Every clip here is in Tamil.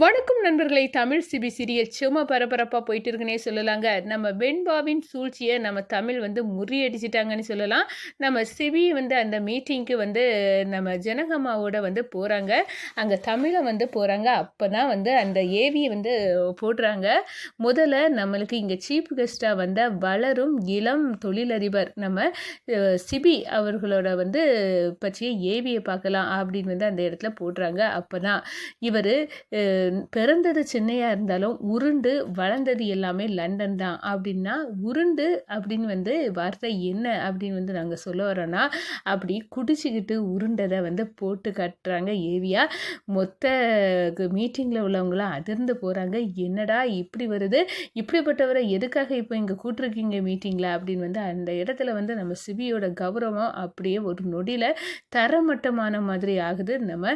வணக்கம் நண்பர்களை. தமிழ் சிபி சீரியல் சும்மா பரபரப்பாக போயிட்டு இருக்குன்னே சொல்லலாங்க. நம்ம வெண்பாவின் சூழ்ச்சியை நம்ம தமிழ் வந்து முறியடிச்சிட்டாங்கன்னு சொல்லலாம். நம்ம சிபி வந்து அந்த மீட்டிங்க்கு வந்து நம்ம ஜனகம்மாவோட வந்து போகிறாங்க அங்கே தமிழை வந்து போகிறாங்க அப்போ தான் வந்து அந்த ஏவி வந்து போடுறாங்க. முதல்ல நம்மளுக்கு இங்கே சீஃப் கெஸ்ட்டாக வந்த வளரும் இளம் தொழிலதிபர் நம்ம சிபி அவர்களோட வந்து பற்றிய ஏவியை பார்க்கலாம் அப்படின்னு வந்து அந்த இடத்துல போடுறாங்க. அப்போ தான் இவர் பிறந்தது சென்னையாக இருந்தாலும் உருண்டு வளர்ந்தது எல்லாமே லண்டன் தான். அப்படின்னா உருண்டு அப்படின்னு வந்து வார்த்தை என்ன அப்படின்னு வந்து நாங்கள் சொல்ல வரோன்னா அப்படி குடிச்சிக்கிட்டு உருண்டதை வந்து போட்டு கட்டுறாங்க ஏவியா. மொத்த மீட்டிங்கில் உள்ளவங்களாம் அதிர்ந்து போகிறாங்க என்னடா இப்படி வருது? இப்படிப்பட்டவரை எதுக்காக இப்போ இங்கே கூட்டிருக்கீங்க மீட்டிங்கில் அப்படின்னு வந்து அந்த இடத்துல வந்து நம்ம சிபியோட கௌரவம் அப்படியே ஒரு நொடியில் தரமட்டமான மாதிரி ஆகுது. நம்ம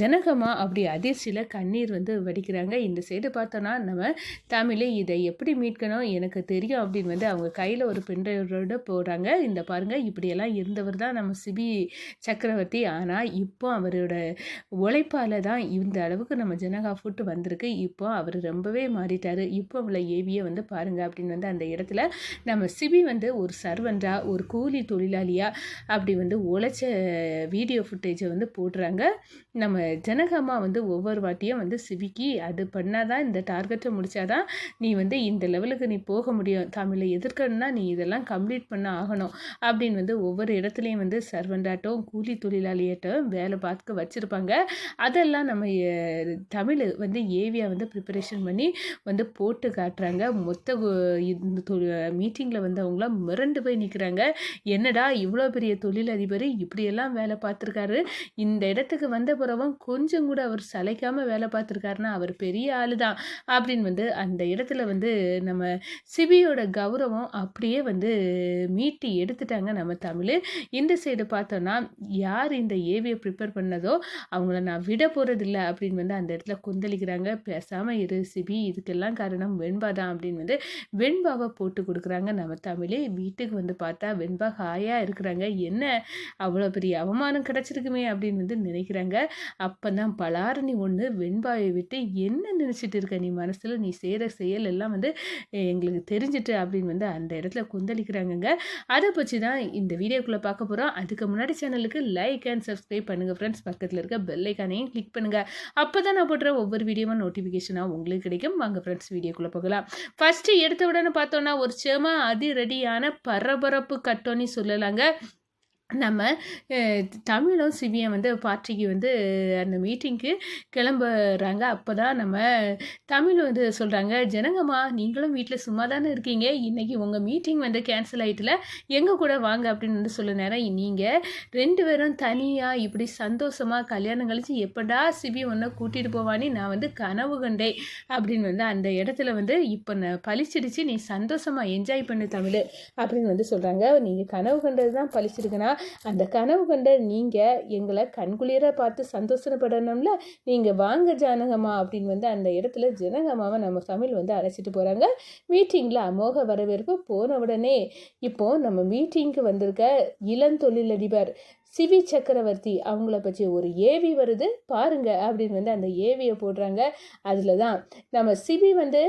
ஜனகமாக அப்படி அதிர்ச்சியில் கண்ணீர் வந்து வடிக்கிறாங்க. இந்த சைடு பார்த்தோன்னா நம்ம தமிழே இதை எப்படி மீட்கணும் எனக்கு தெரியும் அப்படின்னு வந்து அவங்க கையில் ஒரு பெண்டையோட போகிறாங்க இந்த பாருங்கள் இப்படியெல்லாம் இருந்தவர் தான் நம்ம சிபி சக்கரவர்த்தி. ஆனால் இப்போ அவரோட உழைப்பால் தான் இந்த அளவுக்கு நம்ம ஜனகா ஃபுட்டு வந்திருக்கு. இப்போ அவர் ரொம்பவே மாறிட்டார். இப்போ உள்ள ஏவியை வந்து பாருங்கள் அப்படின்னு வந்து அந்த இடத்துல நம்ம சிபி வந்து ஒரு சர்வண்டாக ஒரு கூலி தொழிலாளியாக அப்படி வந்து உழைச்ச வீடியோ ஃபுட்டேஜை வந்து போடுறாங்க. நம்ம ஜனகம்மா வந்து ஒவ்வொரு வாட்டியும் வந்து சிவிக்கி அது பண்ணாதான் இந்த டார்கெட்டை முடித்தாதான் நீ வந்து இந்த லெவலுக்கு நீ போக முடியும். தமிழை எதிர்க்கணும்னா நீ இதெல்லாம் கம்ப்ளீட் பண்ண ஆகணும். அப்படின்னு வந்து ஒவ்வொரு இடத்துலையும் வந்து சர்வண்டாட்டும் கூலி தொழிலாளியாட்டம் வேலை பார்க்க வச்சுருப்பாங்க. அதெல்லாம் நம்ம தமிழ் வந்து ஏவியா வந்து ப்ரிப்பரேஷன் பண்ணி வந்து போட்டு காட்டுறாங்க. மொத்த மீட்டிங்கில் வந்து அவங்களாம் மிரண்டு போய் நிற்கிறாங்க என்னடா இவ்வளோ பெரிய தொழிலதிபர் இப்படியெல்லாம் வேலை பார்த்துருக்காரு. இந்த இடத்துக்கு வந்த பிறவும் கொஞ்சம் கூட அவர் சலைக்காமல் வேலை பார்த்துருக்காருன்னா அவர் பெரிய ஆளு தான் அப்படின்னு வந்து அந்த இடத்துல வந்து நம்ம சிபியோட கௌரவம் அப்படியே வந்து மீட்டி எடுத்துட்டாங்க நம்ம தமிழ். இந்த சைடு பார்த்தோன்னா யார் இந்த ஏவியை ப்ரிப்பேர் பண்ணதோ அவங்கள நான் விட போகிறதில்ல அப்படின்னு வந்து அந்த இடத்துல கொந்தளிக்கிறாங்க. பேசாமல் இரு சிபி இதுக்கெல்லாம் காரணம் வெண்பா தான் அப்படின்னு வந்து வெண்பாவை போட்டு கொடுக்குறாங்க நம்ம தமிழே. வீட்டுக்கு வந்து பார்த்தா வெண்பா ஹாயாக இருக்கிறாங்க. என்ன அவ்வளோ பெரிய அவமானம் கிடச்சிருக்குமே அப்படின்னு வந்து நினைக்கிறாங்க. அப்போ தான் பலாரணி ஒன்று வெண்பாயை விட்டு என்ன நினச்சிட்டு இருக்க நீ மனசில்? நீ செய்கிற செயல் எல்லாம் வந்து எங்களுக்கு தெரிஞ்சிட்டு அப்படின்னு வந்து அந்த இடத்துல கொந்தளிக்கிறாங்கங்க. அதை பற்றி தான் இந்த வீடியோக்குள்ளே பார்க்க போகிறோம் அதுக்கு முன்னாடி சேனலுக்கு லைக் அண்ட் சப்ஸ்கிரைப் பண்ணுங்கள் ஃப்ரெண்ட்ஸ் பக்கத்தில் இருக்க பெல் ஐக்கானையும் கிளிக் பண்ணுங்கள் அப்போ தான் நான் போடுற ஒவ்வொரு வீடியோவும் நோட்டிஃபிகேஷனாக உங்களுக்கு கிடைக்கும். வாங்க ஃப்ரெண்ட்ஸ் வீடியோக்குள்ளே போகலாம். ஃபஸ்ட்டு எடுத்த உடனே பார்த்தோன்னா ஒரு சேமா அதிரடியான பரபரப்பு கட்டோன்னு சொல்லலாங்க. நம்ம தமிழும் சிவியும் வந்து பார்ட்டிக்கு வந்து அந்த மீட்டிங்க்கு கிளம்புறாங்க. அப்போ தான் நம்ம தமிழ் வந்து சொல்கிறாங்க ஜனங்கம்மா நீங்களும் வீட்டில் சும்மா தானே இருக்கீங்க? இன்றைக்கி உங்கள் மீட்டிங் வந்து கேன்சல் ஆகிட்டுல எங்கள் கூட வாங்க? அப்படின்னு வந்து சொல்ல நேரம். நீங்கள் ரெண்டு பேரும் தனியாக இப்படி சந்தோஷமாக கல்யாணம் கழித்து எப்படா சிவி ஒன்றை கூட்டிகிட்டு போவானே நான் வந்து கனவு கண்டேன். அப்படின்னு வந்து அந்த இடத்துல வந்து இப்போ நான் பழிச்சிடுச்சு நீ சந்தோஷமாக என்ஜாய் பண்ணு தமிழ். அப்படின்னு வந்து சொல்கிறாங்க நீங்கள் கனவு கண்டது தான் பழிச்சிருக்குன்னா அந்த கனவு கண்ட நீங்கள் எங்களை கண்குளிர பார்த்து சந்தோஷப்படணும்ல? நீங்கள் வாங்க ஜானகம்மா அப்படின்னு வந்து அந்த இடத்துல ஜனகம்மாவை நம்ம தமிழ் வந்து அழைச்சிட்டு போகிறாங்க மீட்டிங்கில் அமோக வரவேற்பு போன உடனே இப்போது நம்ம மீட்டிங்க்கு வந்திருக்க இளந்தொழிலதிபர் சிவி சக்கரவர்த்தி அவங்கள பற்றி ஒரு ஏவி வருது பாருங்க அப்படின்னு வந்து அந்த ஏவியை போடுறாங்க. அதில் தான் நம்ம சிவி வந்து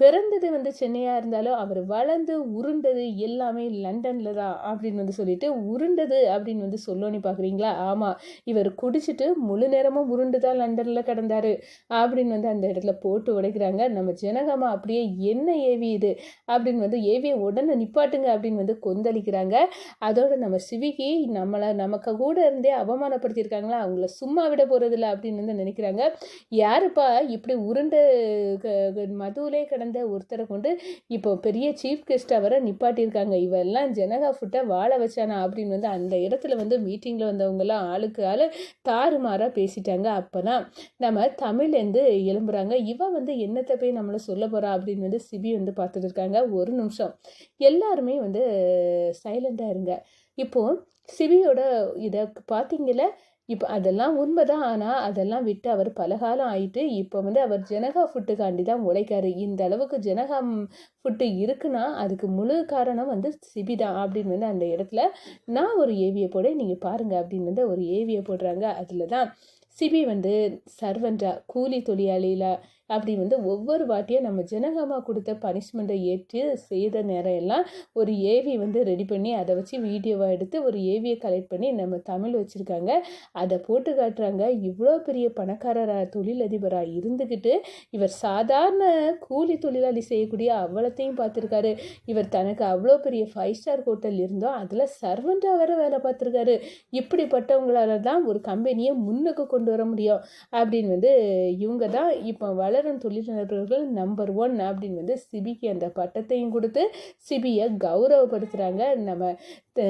பிறந்தது வந்து சென்னையாக இருந்தாலும் அவர் வளர்ந்து உருண்டது எல்லாமே லண்டனில் தான் அப்படின்னு வந்து சொல்லிட்டு உருண்டது அப்படின்னு வந்து சொல்லணும்னு பார்க்குறீங்களா ஆமாம் இவர் குடிச்சிட்டு முழு நேரமும் உருண்டு தான் லண்டனில் கிடந்தாரு அப்படின்னு வந்து அந்த இடத்துல போட்டு உடைக்கிறாங்க. நம்ம ஜனகமா அப்படியே என்ன ஏவி இது அப்படின்னு வந்து ஏவியை உடனே நிப்பாட்டுங்க அப்படின்னு வந்து கொந்தளிக்கிறாங்க. அதோட நம்ம சிவிக்கு நம்மளை நமக்கு கூட இருந்தே அவமானப்படுத்தியிருக்காங்களா? அவங்கள சும்மா விட போகிறதில்ல அப்படின்னு வந்து நினைக்கிறாங்க. யாருப்பா இப்படி உருண்டு க- க- மதுவிலே கிடந்த ஒருத்தரை கொண்டு இப்போ பெரிய சீஃப் கெஸ்ட்டாக வர நிப்பாட்டியிருக்காங்க. இவெல்லாம் ஜனகா ஃபுட்டை வாழ வச்சானா அப்படின்னு வந்து அந்த இடத்துல வந்து மீட்டிங்கில் வந்தவங்கெல்லாம் ஆளுக்கு ஆள் தாறுமாறாக பேசிட்டாங்க. அப்போ தான் நம்ம தமிழ்லேருந்து எழும்புறாங்க. இவன் வந்து என்னத்தை போய் நம்மளை சொல்ல போகிறா அப்படின்னு வந்து சிபி வந்து பார்த்துட்டு இருக்காங்க. ஒரு நிமிஷம். எல்லாருமே வந்து சைலண்டாக இருங்க. இப்போது சிபியோட இதை பார்த்தீங்கல்ல இப்போ அதெல்லாம் உண்மைதான். ஆனால் அதெல்லாம் விட்டு அவர் பலகாலம் ஆயிட்டு இப்போ வந்து அவர் ஜனகா ஃபுட்டுக்காண்டி தான் உழைக்காரு. இந்த அளவுக்கு ஜனகா ஃபுட்டு இருக்குன்னா அதுக்கு முழு காரணம் வந்து சிபி தான் அப்படின்னு வந்து அந்த இடத்துல நான் ஒரு ஏவியை போட நீங்கள் பாருங்கள் அப்படின்னு வந்து ஒரு ஏவியை போடுறாங்க. அதில் தான் சிபி வந்து சர்வெண்ட்டா கூலி தொழிலாளியில் அப்படி வந்து ஒவ்வொரு வாட்டியும் நம்ம ஜனகமா கொடுத்த பனிஷ்மெண்ட்டை ஏற்று செய்கிற நேரம் எல்லாம் ஒரு ஏவி வந்து ரெடி பண்ணி அதை வச்சு வீடியோவாக எடுத்து ஒரு ஏவியை கலெக்ட் பண்ணி நம்ம தமிழ் வச்சுருக்காங்க. அதை போட்டு காட்டுறாங்க. இவ்வளோ பெரிய பணக்காரராக தொழிலதிபராக இருந்துக்கிட்டு இவர் சாதாரண கூலி தொழிலாளி செய்யக்கூடிய அவ்வளத்தையும் பார்த்துருக்காரு. இவர் தனக்கு அவ்வளோ பெரிய ஃபைவ் ஸ்டார் ஹோட்டல் இருந்தோம் அதில் சர்வெண்ட்டாக வேறு வேலை பார்த்துருக்காரு. இப்படிப்பட்டவங்களால தான் ஒரு கம்பெனியை முன்னுக்கு கொண்டு வர முடியும். அப்படின்னு வந்து இவங்க தான் இப்போ வள வளரும் தொழிலாளர்கள் நம்பர் ஒன் அப்படின்னு வந்து சிபிக்கு அந்த பட்டத்தையும் கொடுத்து சிபியை கௌரவப்படுத்துகிறாங்க நம்ம த-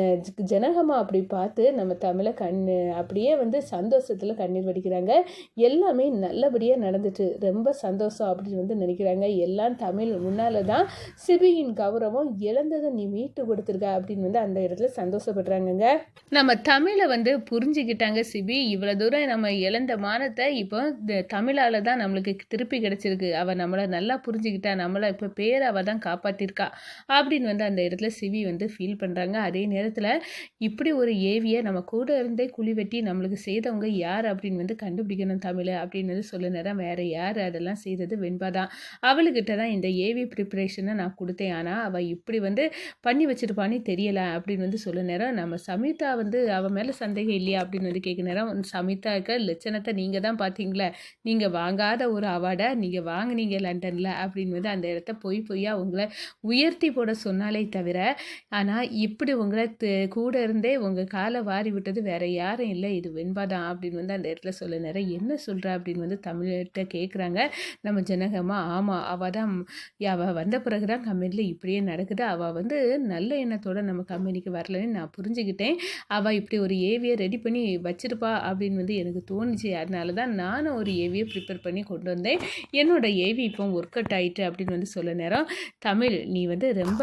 ஜனகமா அப்படி பார்த்து நம்ம தமிழை கண் அப்படியே வந்து சந்தோஷத்தில் கண்ணீர் வடிக்கிறாங்க. எல்லாமே நல்லபடியாக நடந்துட்டு ரொம்ப சந்தோஷம் அப்படின்னு வந்து நினைக்கிறாங்க. எல்லாம் தமிழ் முன்னால் தான் சிபியின் கௌரவம் இழந்ததை நீ மீட்டு கொடுத்துருக்க அப்படின்னு வந்து அந்த இடத்துல சந்தோஷப்படுறாங்கங்க. நம்ம தமிழை வந்து புரிஞ்சுக்கிட்டாங்க சிபி. இவ்வளோ தூரம் நம்ம இழந்த மானத்தை இப்போ இந்த தமிழால் தான் நம்மளுக்கு திருப்பி கிடைச்சிருக்கு. அவள் நம்மளை நல்லா புரிஞ்சுக்கிட்டா நம்மளை இப்போ பேர் அவள் தான் காப்பாற்றிருக்கா அப்படின்னு வந்து அந்த இடத்துல சிவி வந்து ஃபீல் பண்ணுறாங்க அதே நேரத்தில் இப்படி ஒரு ஏவியை நம்ம கூட இருந்தே குழி வெட்டி நம்மளுக்கு செய்தவங்க யார் அப்படின்னு வந்து கண்டுபிடிக்கணும் தமிழ் அப்படின்னு வந்து சொல்ல நேரம். வேறு யார் அதெல்லாம் செய்தது வெண்பா தான். அவளுக்கிட்ட தான் இந்த ஏவி ப்ரிப்பரேஷனை நான் கொடுத்தேன். ஆனால் அவள் இப்படி வந்து பண்ணி வச்சுருப்பான்னு தெரியலை அப்படின்னு வந்து சொல்ல நேரம். நம்ம சமிதா வந்து அவள் மேலே சந்தேகம் இல்லையா அப்படின்னு வந்து கேட்க நேரம். சமிதாவுக்கு லட்சணத்தை நீங்கள் தான் பார்த்தீங்களே. நீங்கள் வாங்காத ஒரு அவார்டை நீங்கள் வாங்குனீங்க லண்டனில் அப்படின்னு வந்து அந்த இடத்த போய் போய் உங்களை உயர்த்தி போட சொன்னாலே தவிர ஆனால் இப்படி உங்களை து- கூட இருந்தே உங்கள் காலை வாரி விட்டது வேறு யாரும் இல்லை. இது வெண்பா தான் அப்படின்னு வந்து அந்த இடத்துல சொல்ல நேரம் என்ன சொல்கிற அப்படின்னு வந்து தமிழ்கிட்ட கேட்குறாங்க நம்ம ஜனகமாக ஆமாம் அவள் தான் அவள் வந்த பிறகு தான் கம்பெனியில் இப்படியே நடக்குது. அவள் வந்து நல்ல எண்ணத்தோட நம்ம கம்பெனிக்கு வரலன்னு நான் புரிஞ்சுக்கிட்டேன். அவள் இப்படி ஒரு ஏவியை ரெடி பண்ணி வச்சிருப்பா அப்படின்னு வந்து எனக்கு தோணுச்சு. அதனால தான் நானும் ஒரு ஏவியை ப்ரிப்பேர் பண்ணி கொண்டு வந்தேன். என்னோட ஏவி இப்போ ஒர்க் அவுட் ஆயிட்டு அப்படின்னு வந்து சொல்ல நேரம். தமிழ் நீ வந்து ரொம்ப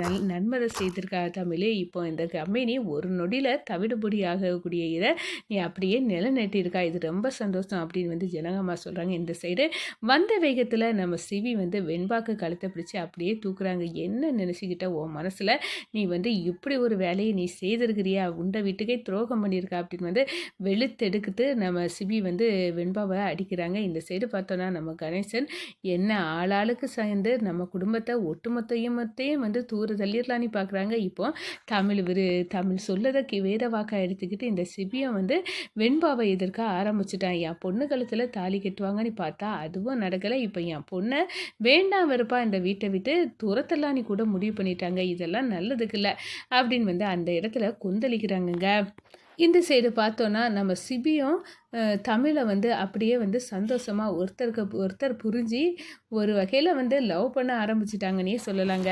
நல் நன்மதை செய்திருக்கா தமிழே. இப்போ இந்த கம்பெனி ஒரு நொடியில் தவிடுபொடி ஆகக்கூடிய இதை நீ அப்படியே நிலநட்டியிருக்கா. இது ரொம்ப சந்தோஷம் அப்படின்னு வந்து ஜனகம்மா சொல்கிறாங்க இந்த சைடு வந்த வேகத்தில் நம்ம சிவி வந்து வெண்பாக்கு கழுத்தை பிடிச்சி அப்படியே தூக்குறாங்க. என்ன நினச்சிக்கிட்ட உன் மனசில்? நீ வந்து இப்படி ஒரு வேலையை நீ செய்திருக்கிறியா? உண்டை வீட்டுக்கே துரோகம் பண்ணியிருக்கா அப்படின்னு வந்து வெளுத்தெடுக்குது நம்ம சிவி வந்து வெண்பாவை அடிக்கிறாங்க. இந்த சைடு பார்த்தோன்னா நம்ம கணேசன் என்ன ஆளாளுக்கு சேர்ந்து நம்ம குடும்பத்தை ஒட்டுமொத்தையும் மொத்தையும் வந்து தூர தள்ளிடலான்னு பார்க்குறாங்க இப்போ தமிழ் விரு தமிழ் சொல்லதை கி வேத வாக்கா எடுத்துக்கிட்டு இந்த சிபியம் வந்து வெண்பாவை எதிர்க்க ஆரம்பிச்சிட்டான். என் பொண்ணு கழுத்தில் தாலி கட்டுவாங்கன்னு பார்த்தா அதுவும் நடக்கலை. இப்போ என் பொண்ணை வேண்டாம் வெறுப்பா இந்த வீட்டை விட்டு துரத்தலான்னு கூட முடிவு பண்ணிட்டாங்க. இதெல்லாம் நல்லதுக்கு இல்லை. அப்படின்னு வந்து அந்த இடத்துல கொந்தளிக்கிறாங்கங்க. இந்த சைடு பார்த்தோன்னா நம்ம சிபியும் தமிழை வந்து அப்படியே வந்து சந்தோஷமாக ஒருத்தருக்கு ஒருத்தர் புரிஞ்சு ஒரு வகையில் வந்து லவ் பண்ண ஆரம்பிச்சிட்டாங்கன்னே சொல்லலாங்க.